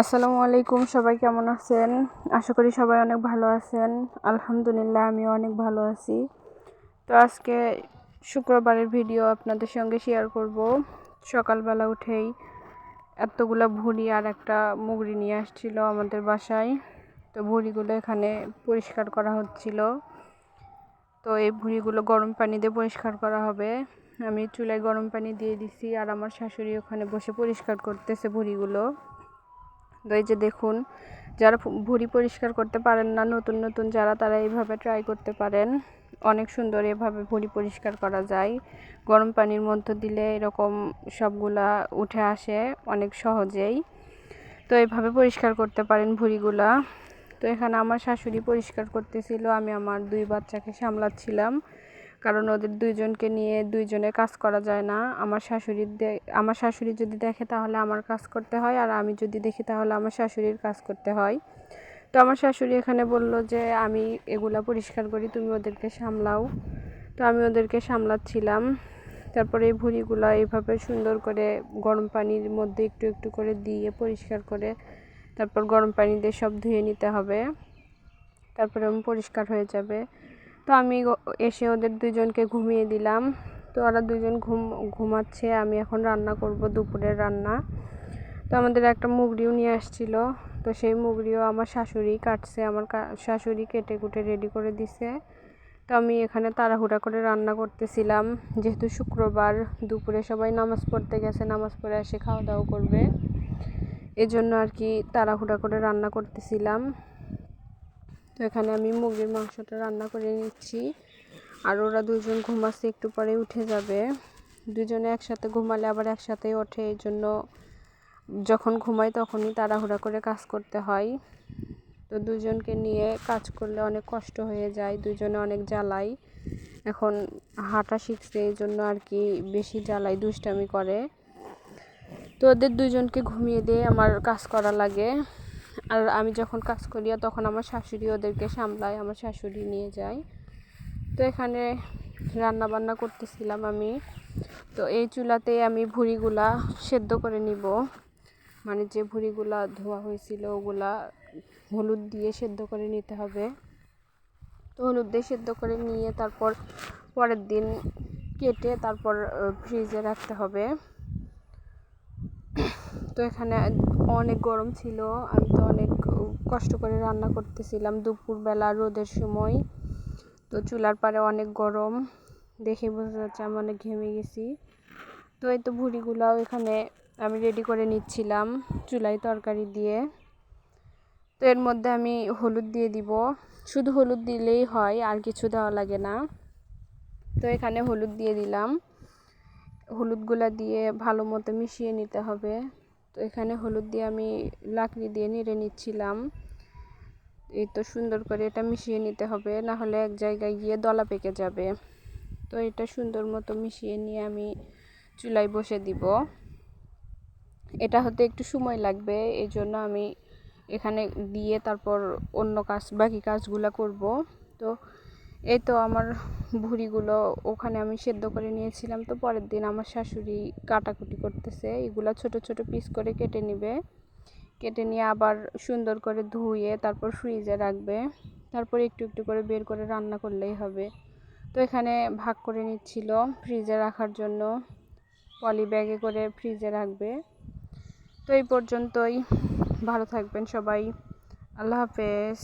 আসসালামু আলাইকুম, সবাই কেমন আছেন? আশা করি সবাই অনেক ভালো আছেন। আলহামদুলিল্লাহ, আমিও অনেক ভালো আছি। তো আজকে শুক্রবারের ভিডিও আপনাদের সঙ্গে শেয়ার করব। সকালবেলা উঠেই এতগুলো ভুড়ি আর একটা মুগড়ি নিয়ে আসছিল আমাদের বাসায়। তো ভুড়িগুলো এখানে পরিষ্কার করা হচ্ছিল। তো এই ভুড়িগুলো গরম পানি দিয়ে পরিষ্কার করা হবে। আমি চুলায় গরম পানি দিয়ে দিছি আর আমার শাশুড়ি ওখানে বসে পরিষ্কার করতেছে ভুড়িগুলো। তো এই যে দেখুন, যারা ভুঁড়ি পরিষ্কার করতে পারেন না, নতুন নতুন যারা, তারা এইভাবে ট্রাই করতে পারেন। অনেক সুন্দর এভাবে ভুঁড়ি পরিষ্কার করা যায়। গরম পানির মধ্যে দিলে এরকম সবগুলা উঠে আসে অনেক সহজেই। তো এইভাবে পরিষ্কার করতে পারেন ভুঁড়িগুলা। তো এখানে আমার শাশুড়ি পরিষ্কার করতেছিল, আমি আমার দুই বাচ্চাকে সামলাচ্ছিলাম। কারণ ওদের দুইজনকে নিয়ে দুইজনের কাজ করা যায় না। আমার শাশুড়ির আমার শাশুড়ি যদি দেখে তাহলে আমার কাজ করতে হয়, আর আমি যদি দেখি তাহলে আমার শাশুড়ির কাজ করতে হয়। তো আমার শাশুড়ি এখানে বলল যে, আমি এগুলা পরিষ্কার করি, তুমি ওদেরকে সামলাও। তো আমি ওদেরকে সামলাচ্ছিলাম। তারপরে এই ভুঁড়িগুলো এইভাবে সুন্দর করে গরম পানির মধ্যে একটু একটু করে দিয়ে পরিষ্কার করে তারপর গরম পানি দিয়ে সব ধুয়ে নিতে হবে। তারপরে পরিষ্কার হয়ে যাবে। তো আমি এসে ওদের দুজনকে ঘুমিয়ে দিলাম। তো ওরা দুজন ঘুম, ঘুমাচ্ছে, আমি এখন রান্না করব দুপুরের রান্না। তো আমাদের একটা মুগরিও নিয়ে আসছিল। তো সেই মুগরিও আমার শাশুড়ি কাটছে, আমার শাশুড়ি কেটে কুটে রেডি করে দিছে। তো আমি এখানে তাড়াহুড়া করে রান্না করতেছিলাম। যেহেতু শুক্রবার, দুপুরে সবাই নামাজ পড়তে গেছে, নামাজ পড়ে এসে খাওয়া দাওয়া করবে। এজন্য আর কি তাড়াহুড়া করে রান্না করতেছিলাম। তো এখানে আমি মুরগির মাংসটা রান্না করে নিচ্ছি। আর ওরা দুজন ঘুমাচ্ছে, একটু পরে উঠে যাবে। দুজনে একসাথে ঘুমালে আবার একসাথে ওঠে, এই জন্য যখন ঘুমাই তখনই তাড়াহুড়া করে কাজ করতে হয়। তো দুজনকে নিয়ে কাজ করলে অনেক কষ্ট হয়ে যায়, দুজনে অনেক জ্বালাই। এখন হাঁটা শিখছে, এই জন্য আর কি বেশি জ্বালাই, দুষ্টামি করে। তো ওদের দুজনকে ঘুমিয়ে দিয়ে আমার কাজ করা লাগে। আর আমি যখন কাজ করি তখন আমার শাশুড়ি ওদেরকে সামলায়, আমার শাশুড়ি নিয়ে যায়। তো এখানে রান্না বান্না করতেছিলাম আমি। তো এই চুলাতে আমি ভুড়িগুলা সেদ্ধ করে নিব। মানে যে ভুড়িগুলা ধোয়া হয়েছিল, ওগুলা হলুদ দিয়ে সেদ্ধ করে নিতে হবে। তো হলুদ দিয়ে সেদ্ধ করে নিয়ে তারপর পরের দিন কেটে তারপর ফ্রিজে রাখতে হবে। তো এখানে অনেক গরম ছিল। আমি তো অনেক কষ্ট করে রান্না করতেছিলাম দুপুরবেলা রোদের সময়। তো চুলার পারে অনেক গরম। দেখে বোঝা যাচ্ছে আমি অনেক ঘেমে গেছি। তো এই তো ভুড়িগুলাও এখানে আমি রেডি করে নিচ্ছিলাম চুলাই তরকারি দিয়ে। তো এর মধ্যে আমি হলুদ দিয়ে দিব। শুধু হলুদ দিলেই হয়, আর কিছু দেওয়া লাগে না। তো এখানে হলুদ দিয়ে দিলাম। হলুদগুলা দিয়ে ভালো মতো মিশিয়ে নিতে হবে। তো এখানে হলুদ দিয়ে আমি লাকড়ি দিয়ে নেড়ে নিচ্ছিলাম। এই তো সুন্দর করে এটা মিশিয়ে নিতে হবে, না হলে এক জায়গায় গিয়ে দলা পেকে যাবে। তো এটা সুন্দর মতো মিশিয়ে নিয়ে আমি চুলায় বসে দিব। এটা হতে একটু সময় লাগবে, এই জন্য আমি এখানে দিয়ে তারপর অন্য কাজ, বাকি কাজগুলো করব। তো এই তো আমার ভুড়িগুলো ওখানে আমি সেদ্ধ করে নিয়েছিলাম। তো পরের দিন আমার শাশুড়ি কাটাকুটি করতেছে, এগুলো ছোট ছোট পিস করে কেটে নিবে। কেটে নিয়ে আবার সুন্দর করে ধুয়ে তারপর ফ্রিজে রাখবে। তারপর একটু একটু করে বের করে রান্না করলেই হবে। তো এখানে ভাগ করে নিচ্ছিল ফ্রিজে রাখার জন্য। পলি ব্যাগে করে ফ্রিজে রাখবে। তো এই পর্যন্তই। ভালো থাকবেন সবাই। আল্লাহ হাফেজ।